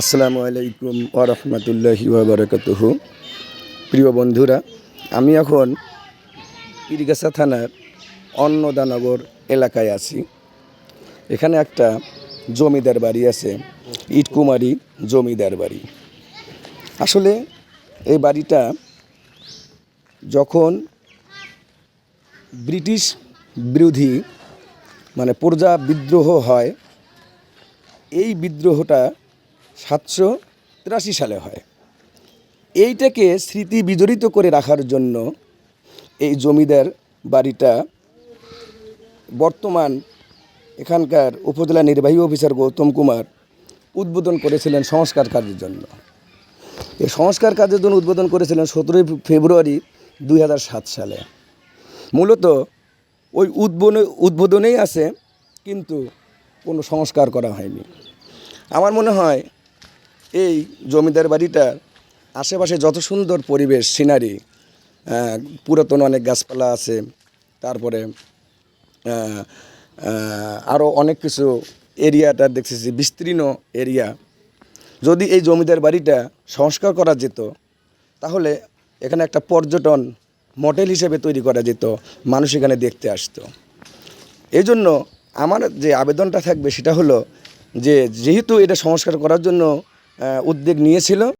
আসসালামু আলাইকুম ওরহমতুল্লাহি ওবরাকাতুহ প্রিয় বন্ধুরা, আমি এখন পীরগাছা থানার অন্নদানগর এলাকায় আছি। এখানে একটা জমিদার বাড়ি আছে, ইটকুমারি জমিদার বাড়ি। আসলে এই বাড়িটা যখন ব্রিটিশ বিরোধী মানে প্রজা বিদ্রোহ হয়, এই বিদ্রোহটা সাতশো তিরাশি সালে হয়। এইটাকে স্মৃতি বিজড়িত করে রাখার জন্য এই জমিদার বাড়িটা বর্তমান এখানকার উপজেলা নির্বাহী অফিসার গৌতম কুমার উদ্বোধন করেছিলেন সংস্কার কাজের জন্য। এই সংস্কার কাজের জন্য উদ্বোধন করেছিলেন সতেরোই ফেব্রুয়ারি দু হাজার সাত সালে। মূলত ওই উদ্বোধনে, উদ্বোধনেই আছে, কিন্তু কোনো সংস্কার করা হয়নি। আমার মনে হয় এই জমিদার বাড়িটার আশেপাশে যত সুন্দর পরিবেশ সিনারি পুরাতন অনেক গাছপালা আছে, তারপরে আরও অনেক কিছু এরিয়াটা দেখতেছি, বিস্তীর্ণ এরিয়া যদি এই জমিদার বাড়িটা সংস্কার করা যেত, তাহলে এখানে একটা পর্যটন মডেল হিসেবে তৈরি করা যেত, মানুষ এখানে দেখতে আসতো। এই জন্য আমার যে আবেদনটা থাকবে সেটা হলো যে, যেহেতু এটা সংস্কার করার জন্য উদ্যোগ নিয়েছিল।